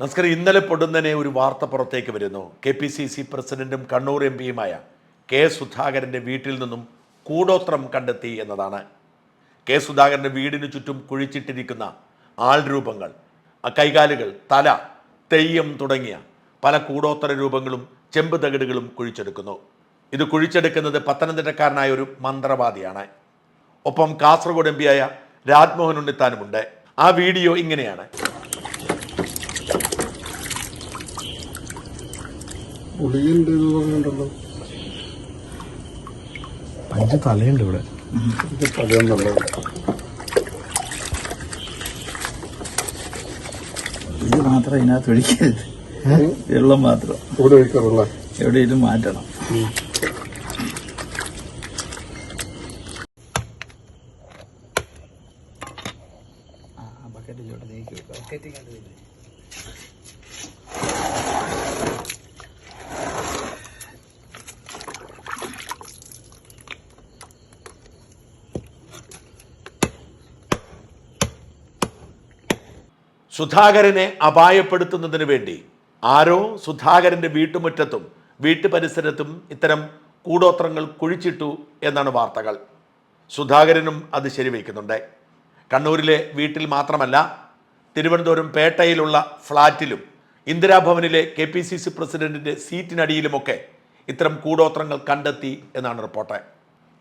നമസ്കാരം. ഇന്നലെ പൊടുന്നനെ ഒരു വാർത്ത പുറത്തേക്ക് വരുന്നു. കെ പി സി സി പ്രസിഡന്റും കണ്ണൂർ എം പിയുമായ കെ സുധാകരന്റെ വീട്ടിൽ നിന്നും കൂടോത്രം കണ്ടെത്തി എന്നതാണ്. കെ സുധാകരന്റെ വീടിന് ചുറ്റും കുഴിച്ചിട്ടിരിക്കുന്ന ആൾ രൂപങ്ങൾ കൈകാലുകൾ തല തെയ്യം തുടങ്ങിയ പല കൂടോത്തര രൂപങ്ങളും ചെമ്പ് തകിടുകളും കുഴിച്ചെടുക്കുന്നു. ഇത് കുഴിച്ചെടുക്കുന്നത് പത്തനംതിട്ടക്കാരനായ ഒരു മന്ത്രവാദിയാണ്. ഒപ്പം കാസർഗോഡ് എം പിയായ രാജ്മോഹൻ ഉണ്ണിത്താനുമുണ്ട്. ആ വീഡിയോ ഇങ്ങനെയാണ്. പുളിയുണ്ട് എന്ന് പറഞ്ഞിട്ടുണ്ടല്ലോ. അഞ്ച് തലയുണ്ട് ഇവിടെ. ഇത് പഴയൊന്നുള്ളത് ഇത് മാത്രം ഇതിനകത്ത് ഒഴിക്കരുത്. വെള്ളം മാത്രം. ഇവിടെ ഒഴിക്കാറുള്ള? എവിടെയെങ്കിലും മാറ്റണം. ബക്കറ്റ് ചോട്ട് നീക്കി വെക്കാം. ബക്കറ്റ് കണ്ടതില്ലേ സുധാകരനെ അപായപ്പെടുത്തുന്നതിന് വേണ്ടി ആരോ സുധാകരന്റെ വീട്ടുമുറ്റത്തും വീട്ടു പരിസരത്തും ഇത്തരം കൂടോത്രങ്ങൾ കുഴിച്ചിട്ടു എന്നാണ് വാർത്തകൾ. സുധാകരനും അത് ശരിവയ്ക്കുന്നുണ്ട്. കണ്ണൂരിലെ വീട്ടിൽ മാത്രമല്ല തിരുവനന്തപുരം പേട്ടയിലുള്ള ഫ്ളാറ്റിലും ഇന്ദിരാഭവനിലെ കെ പി സി സി പ്രസിഡന്റിന്റെ സീറ്റിനടിയിലുമൊക്കെ ഇത്തരം കൂടോത്രങ്ങൾ കണ്ടെത്തി എന്നാണ് റിപ്പോർട്ട്.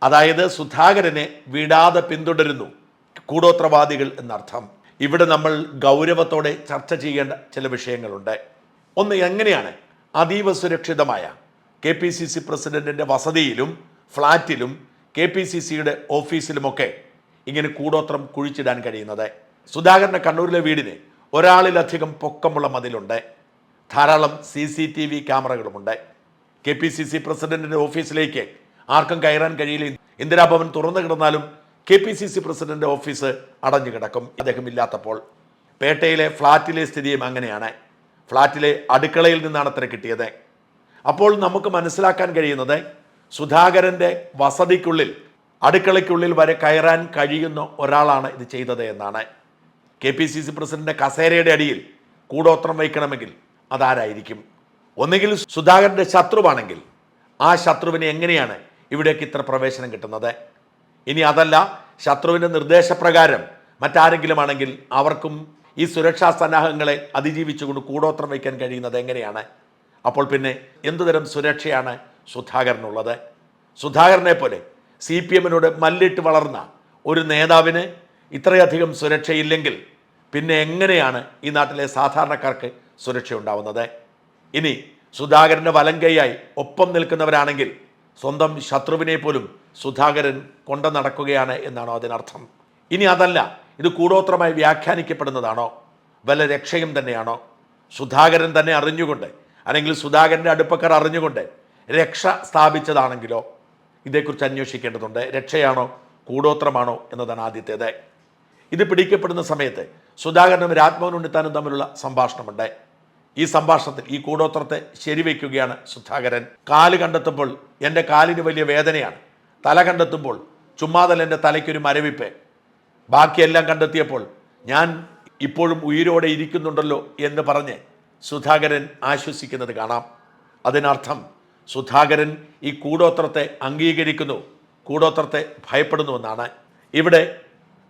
അതായത് സുധാകരനെ വിടാതെ പിന്തുടരുന്നു കൂടോത്രവാദികൾ എന്നർത്ഥം. ഇവിടെ നമ്മൾ ഗൗരവത്തോടെ ചർച്ച ചെയ്യേണ്ട ചില വിഷയങ്ങളുണ്ട്. ഒന്ന് എങ്ങനെയാണ് അതീവ സുരക്ഷിതമായ കെ പി സി സി പ്രസിഡന്റിന്റെ വസതിയിലും ഫ്ളാറ്റിലും കെ പി സി സിയുടെ ഓഫീസിലുമൊക്കെ ഇങ്ങനെ കൂടോത്രം കുഴിച്ചിടാൻ കഴിയുന്നത്? സുധാകരന്റെ കണ്ണൂരിലെ വീടിന് ഒരാളിലധികം പൊക്കമുള്ള മതിലുണ്ട്. ധാരാളം സി സി ടി വി ക്യാമറകളുമുണ്ട്. കെ പി സി സി പ്രസിഡന്റിന്റെ ഓഫീസിലേക്ക് ആർക്കും കയറാൻ കഴിയില്ല. ഇന്ദിരാഭവൻ തുറന്നു കിടന്നാലും K P C C president office അടഞ്ഞു കിടക്കും. അദ്ദേഹം ഇല്ലാത്തപ്പോൾ പേട്ടയിലെ ഫ്ളാറ്റിലെ സ്ഥിതിയും അങ്ങനെയാണ്. ഫ്ളാറ്റിലെ അടുക്കളയിൽ നിന്നാണ് അത്ര കിട്ടിയത്. അപ്പോൾ നമുക്ക് മനസ്സിലാക്കാൻ കഴിയുന്നത് സുധാകരന്റെ വസതിക്കുള്ളിൽ അടുക്കളയ്ക്കുള്ളിൽ വരെ കയറാൻ കഴിയുന്ന ഒരാളാണ് ഇത് ചെയ്തത് എന്നാണ്. K P C C president കസേരയുടെ അടിയിൽ കൂടോത്രം വയ്ക്കണമെങ്കിൽ അതാരായിരിക്കും? ഒന്നുകിൽ സുധാകരന്റെ ശത്രുവാണെങ്കിൽ ആ ശത്രുവിനെ എങ്ങനെയാണ് ഇവിടേക്ക് ഇത്ര പ്രവേശനം കിട്ടുന്നത്? ഇനി അതല്ല ശത്രുവിന്റെ നിർദ്ദേശപ്രകാരം മറ്റാരെങ്കിലും ആണെങ്കിൽ അവർക്കും ഈ സുരക്ഷാ സന്നാഹങ്ങളെ അതിജീവിച്ചുകൊണ്ട് കൂടോത്രം വയ്ക്കാൻ കഴിയുന്നത് എങ്ങനെയാണ്? അപ്പോൾ പിന്നെ എന്തുതരം സുരക്ഷയാണ് സുധാകരനുള്ളത്? സുധാകരനെ പോലെ സി പി എമ്മിനോട് മല്ലിട്ട് വളർന്ന ഒരു നേതാവിന് ഇത്രയധികം സുരക്ഷയില്ലെങ്കിൽ പിന്നെ എങ്ങനെയാണ് ഈ നാട്ടിലെ സാധാരണക്കാർക്ക് സുരക്ഷ ഉണ്ടാവുന്നത് ഇനി സുധാകരന്റെ വലങ്കയായി ഒപ്പം നിൽക്കുന്നവരാണെങ്കിൽ സ്വന്തം ശത്രുവിനെ പോലും സുധാകരൻ കൊണ്ടു നടക്കുകയാണ് എന്നാണോ അതിനർത്ഥം? ഇനി അതല്ല ഇത് കൂടോത്രമായി വ്യാഖ്യാനിക്കപ്പെടുന്നതാണോ? വല്ല രക്ഷയും തന്നെയാണോ? സുധാകരൻ തന്നെ അറിഞ്ഞുകൊണ്ട് അല്ലെങ്കിൽ സുധാകരന്റെ അടുപ്പക്കാർ അറിഞ്ഞുകൊണ്ട് രക്ഷ സ്ഥാപിച്ചതാണെങ്കിലോ? ഇതേക്കുറിച്ച് അന്വേഷിക്കേണ്ടതുണ്ട്. രക്ഷയാണോ കൂടോത്രമാണോ എന്നതാണ് ആദ്യത്തേത്. ഇത് പിടിക്കപ്പെടുന്ന സമയത്ത് സുധാകരനും രാജ്മോഹൻ ഉണ്ണിത്താനും തമ്മിലുള്ള സംഭാഷണമുണ്ട്. ഈ സംഭാഷണത്തിൽ ഈ കൂടോത്രത്തെ ശരിവെക്കുകയാണ് സുധാകരൻ. കാൽ കണ്ടെത്തുമ്പോൾ എന്റെ കാലിന് വലിയ വേദനയാണ്. തല കണ്ടെത്തുമ്പോൾ ചുമ്മാതൽ എന്റെ തലയ്ക്കൊരു മരവിപ്പ്. ബാക്കിയെല്ലാം കണ്ടെത്തിയപ്പോൾ ഞാൻ ഇപ്പോഴും ഉയിരോടെ ഇരിക്കുന്നുണ്ടല്ലോ എന്ന് പറഞ്ഞ് സുധാകരൻ ആശ്വസിക്കുന്നത് കാണാം. അതിനർത്ഥം സുധാകരൻ ഈ കൂടോത്രത്തെ അംഗീകരിക്കുന്നു കൂടോത്രത്തെ ഭയപ്പെടുന്നുവെന്നാണ്. ഇവിടെ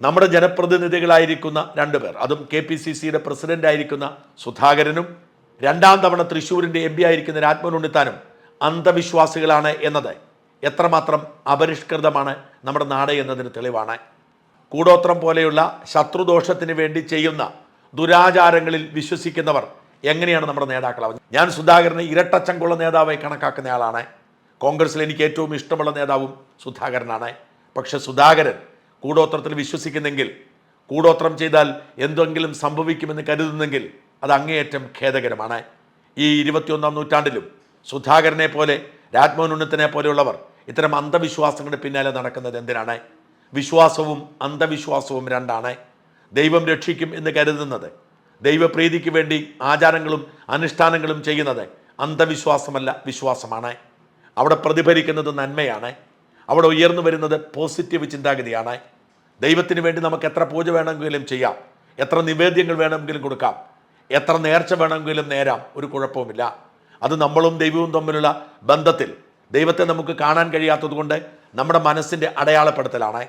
നമ്മുടെ ജനപ്രതിനിധികളായിരിക്കുന്ന രണ്ടുപേർ അതും കെ പി സി സിയുടെ പ്രസിഡന്റായിരിക്കുന്ന സുധാകരനും രണ്ടാം തവണ തൃശ്ശൂരിന്റെ എം പി ആയിരിക്കുന്ന രാജ്മോഹൻ ഉണ്ണിത്താനും അന്ധവിശ്വാസികളാണ് എന്നത്. എത്രമാത്രം അപരിഷ്കൃതമാണ് നമ്മുടെ നാട് എന്നതിന് തെളിവാണ്. കൂടോത്രം പോലെയുള്ള ശത്രുദോഷത്തിന് വേണ്ടി ചെയ്യുന്ന ദുരാചാരങ്ങളിൽ വിശ്വസിക്കുന്നവർ എങ്ങനെയാണ് നമ്മുടെ നേതാക്കളാവുന്നത് ഞാൻ സുധാകരനെ ഇരട്ടച്ചങ്കുള്ള നേതാവായി കണക്കാക്കുന്ന ആളാണ്. കോൺഗ്രസിൽ എനിക്ക് ഏറ്റവും ഇഷ്ടമുള്ള നേതാവും സുധാകരനാണ്. പക്ഷെ സുധാകരൻ കൂടോത്രത്തിൽ വിശ്വസിക്കുന്നെങ്കിൽ കൂടോത്രം ചെയ്താൽ എന്തെങ്കിലും സംഭവിക്കുമെന്ന് കരുതുന്നെങ്കിൽ അത് അങ്ങേയറ്റം ഖേദകരമാണ്. ഈ ഇരുപത്തിയൊന്നാം നൂറ്റാണ്ടിലും സുധാകരനെ പോലെ രാജ്മോഹൻ ഉണ്ണത്തിനെ പോലെയുള്ളവർ ഇത്തരം അന്ധവിശ്വാസങ്ങളുടെ പിന്നാലെ നടക്കുന്നത് എന്തിനാണ്? വിശ്വാസവും അന്ധവിശ്വാസവും രണ്ടാണ്. ദൈവം രക്ഷിക്കും എന്ന് കരുതുന്നത് ദൈവപ്രീതിക്ക് വേണ്ടി ആചാരങ്ങളും അനുഷ്ഠാനങ്ങളും ചെയ്യുന്നത് അന്ധവിശ്വാസമല്ല വിശ്വാസമാണ്. അവിടെ പ്രതിഫലിക്കുന്നത് നന്മയാണ്. അവിടെ ഉയർന്നു വരുന്നത് പോസിറ്റീവ് ചിന്താഗതിയാണ്. ദൈവത്തിന് വേണ്ടി നമുക്ക് എത്ര പൂജ വേണമെങ്കിലും ചെയ്യാം എത്ര നിവേദ്യങ്ങൾ വേണമെങ്കിലും കൊടുക്കാം എത്ര നേർച്ച വേണമെങ്കിലും നേരാം ഒരു കുഴപ്പവുമില്ല. അത് നമ്മളും ദൈവവും തമ്മിലുള്ള ബന്ധത്തിൽ. ദൈവത്തെ നമുക്ക് കാണാൻ കഴിയാത്തതുകൊണ്ട് നമ്മുടെ മനസ്സിന്റെ അടയാളപ്പെടുത്തലാണ്.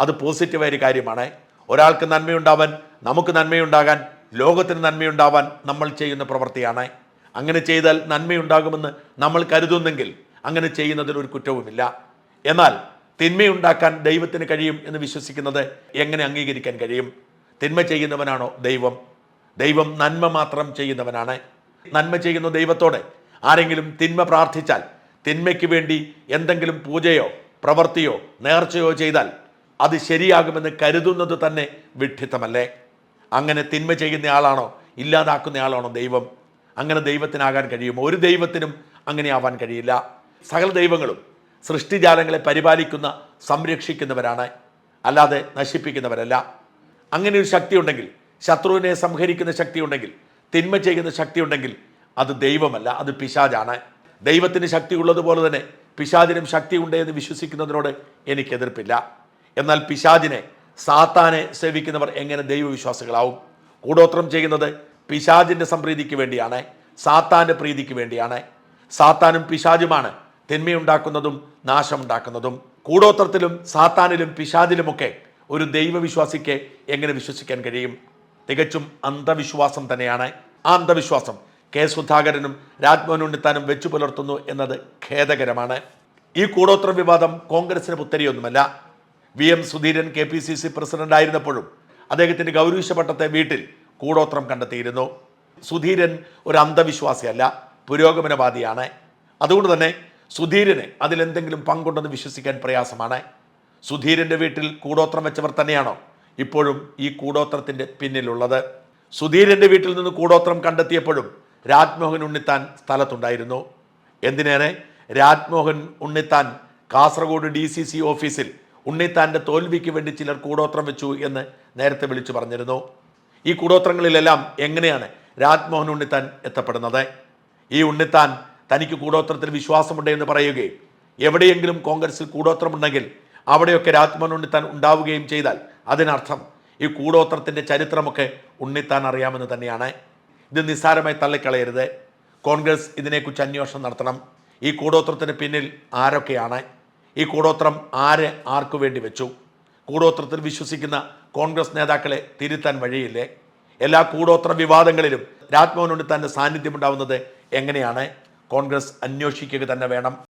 അത് പോസിറ്റീവായ ഒരു കാര്യമാണ്. ഒരാൾക്ക് നന്മയുണ്ടാവാൻ നമുക്ക് നന്മയുണ്ടാകാൻ ലോകത്തിന് നന്മയുണ്ടാവാൻ നമ്മൾ ചെയ്യുന്ന പ്രവൃത്തിയാണ്. അങ്ങനെ ചെയ്താൽ നന്മയുണ്ടാകുമെന്ന് നമ്മൾ കരുതുന്നെങ്കിൽ അങ്ങനെ ചെയ്യുന്നതിൽ ഒരു കുറ്റവുമില്ല. എന്നാൽ തിന്മയുണ്ടാക്കാൻ ദൈവത്തിന് കഴിയും എന്ന് വിശ്വസിക്കുന്നത് എങ്ങനെ അംഗീകരിക്കാൻ കഴിയും? തിന്മ ചെയ്യുന്നവനാണോ ദൈവം? ദൈവം നന്മ മാത്രം ചെയ്യുന്നവനാണ്. നന്മ ചെയ്യുന്ന ദൈവത്തോടെ ആരെങ്കിലും തിന്മ പ്രാർത്ഥിച്ചാൽ തിന്മയ്ക്ക് വേണ്ടി എന്തെങ്കിലും പൂജയോ പ്രവൃത്തിയോ നേർച്ചയോ ചെയ്താൽ അത് ശരിയാകുമെന്ന് കരുതുന്നത് തന്നെ വിഡ്ഢിത്തമല്ലേ? അങ്ങനെ തിന്മ ചെയ്യുന്ന ആളാണോ ഇല്ലാതാക്കുന്ന ആളാണോ ദൈവം? അങ്ങനെ ദൈവത്തിനാകാൻ കഴിയുമോ? ഒരു ദൈവത്തിനും അങ്ങനെ ആവാൻ കഴിയില്ല. സകല ദൈവങ്ങളും സൃഷ്ടിജാലങ്ങളെ പരിപാലിക്കുന്ന സംരക്ഷിക്കുന്നവരാണ്. അല്ലാതെ നശിപ്പിക്കുന്നവരല്ല. അങ്ങനെ ഒരു ശക്തി ഉണ്ടെങ്കിൽ ശത്രുവിനെ സംഹരിക്കുന്ന ശക്തി ഉണ്ടെങ്കിൽ തിന്മ ചെയ്യുന്ന ശക്തി ഉണ്ടെങ്കിൽ അത് ദൈവമല്ല അത് പിശാജാണ് ദൈവത്തിന് ശക്തി ഉള്ളതുപോലെ തന്നെ പിശാചിനും ശക്തിയുണ്ട് എന്ന് വിശ്വസിക്കുന്നതിനോട് എനിക്ക് എതിർപ്പില്ല. എന്നാൽ പിശാദിനെ സാത്താനെ സേവിക്കുന്നവർ എങ്ങനെ ദൈവവിശ്വാസികളാവും? കൂടോത്രം ചെയ്യുന്നത് പിശാജിന്റെ സംപ്രീതിക്ക് വേണ്ടിയാണ് സാത്താന്റെ പ്രീതിക്ക് വേണ്ടിയാണ്. സാത്താനും പിശാജുമാണ് തിന്മയുണ്ടാക്കുന്നതും നാശമുണ്ടാക്കുന്നതും. കൂടോത്രത്തിലും സാത്താനിലും പിശാദിലുമൊക്കെ ഒരു ദൈവവിശ്വാസിക്ക് എങ്ങനെ വിശ്വസിക്കാൻ കഴിയും? തികച്ചും അന്ധവിശ്വാസം തന്നെയാണ് ആ അന്ധവിശ്വാസം. കെ. സുധാകരനും രാജ്മോഹൻ ഉണ്ണിത്താനും വെച്ചു പുലർത്തുന്നു എന്നത് ഖേദകരമാണ്. ഈ കൂടോത്ര വിവാദം കോൺഗ്രസിന് പുത്തരിയൊന്നുമല്ല. V. M. Sudheeran K. P. C. C president ആയിരുന്നപ്പോഴും അദ്ദേഹത്തിന്റെ ഗൗരീശ പട്ടത്തെ വീട്ടിൽ കൂടോത്രം കണ്ടെത്തിയിരുന്നു. സുധീരൻ ഒരു അന്ധവിശ്വാസിയല്ല പുരോഗമനവാദിയാണ്. അതുകൊണ്ട് തന്നെ സുധീരന് അതിലെന്തെങ്കിലും പങ്കുണ്ടെന്ന് വിശ്വസിക്കാൻ പ്രയാസമാണ്. സുധീരന്റെ വീട്ടിൽ കൂടോത്രം വെച്ചവർ തന്നെയാണോ? ഇപ്പോഴും ഈ കൂടോത്രത്തിന്റെ പിന്നിലുള്ളത്. സുധീരന്റെ വീട്ടിൽ നിന്ന് കൂടോത്രം കണ്ടെത്തിയപ്പോഴും രാജ്മോഹൻ ഉണ്ണിത്താൻ സ്ഥലത്തുണ്ടായിരുന്നു. എന്തിനേറെ? Rajmohan Unnithan Kasaragod D C C ഓഫീസിൽ ഉണ്ണിത്താന്റെ തോൽവിക്ക് വേണ്ടി ചിലർ കൂടോത്രം വെച്ചു എന്ന് നേരത്തെ വിളിച്ചു പറഞ്ഞിരുന്നു. ഈ കൂടോത്രങ്ങളിലെല്ലാം എങ്ങനെയാണ് രാജ്മോഹൻ ഉണ്ണിത്താൻ എത്തപ്പെടുന്നത്? ഈ ഉണ്ണിത്താൻ തനിക്ക് കൂടോത്രത്തിൽ വിശ്വാസമുണ്ട് എന്ന് പറയുകയും എവിടെയെങ്കിലും കോൺഗ്രസിൽ കൂടോത്രമുണ്ടെങ്കിൽ അവിടെയൊക്കെ രാജ്മോഹൻ ഉണ്ണിത്താൻ ഉണ്ടാവുകയും ചെയ്താൽ അതിനർത്ഥം ഈ കൂടോത്രത്തിന്റെ ചരിത്രമൊക്കെ ഉണ്ണിത്താൻ അറിയാമെന്ന് തന്നെയാണ്. ഇത് നിസ്സാരമായി തള്ളിക്കളയരുത്. കോൺഗ്രസ് ഇതിനെക്കുറിച്ച് അന്വേഷണം നടത്തണം. ഈ കൂടോത്രത്തിന് പിന്നിൽ ആരൊക്കെയാണ്? ഈ കൂടോത്രം ആര് ആർക്കു വേണ്ടി വെച്ചു? കൂടോത്രത്തിൽ വിശ്വസിക്കുന്ന കോൺഗ്രസ് നേതാക്കളെ തിരുത്താൻ വഴിയില്ലേ? എല്ലാ കൂടോത്ര വിവാദങ്ങളിലും രാജ്മോഹൻ ഉണ്ണിത്താന്റെ സാന്നിധ്യം ഉണ്ടാവുന്നത് എങ്ങനെയാണ്? കോൺഗ്രസ് അന്വേഷിക്കുക തന്നെ വേണം.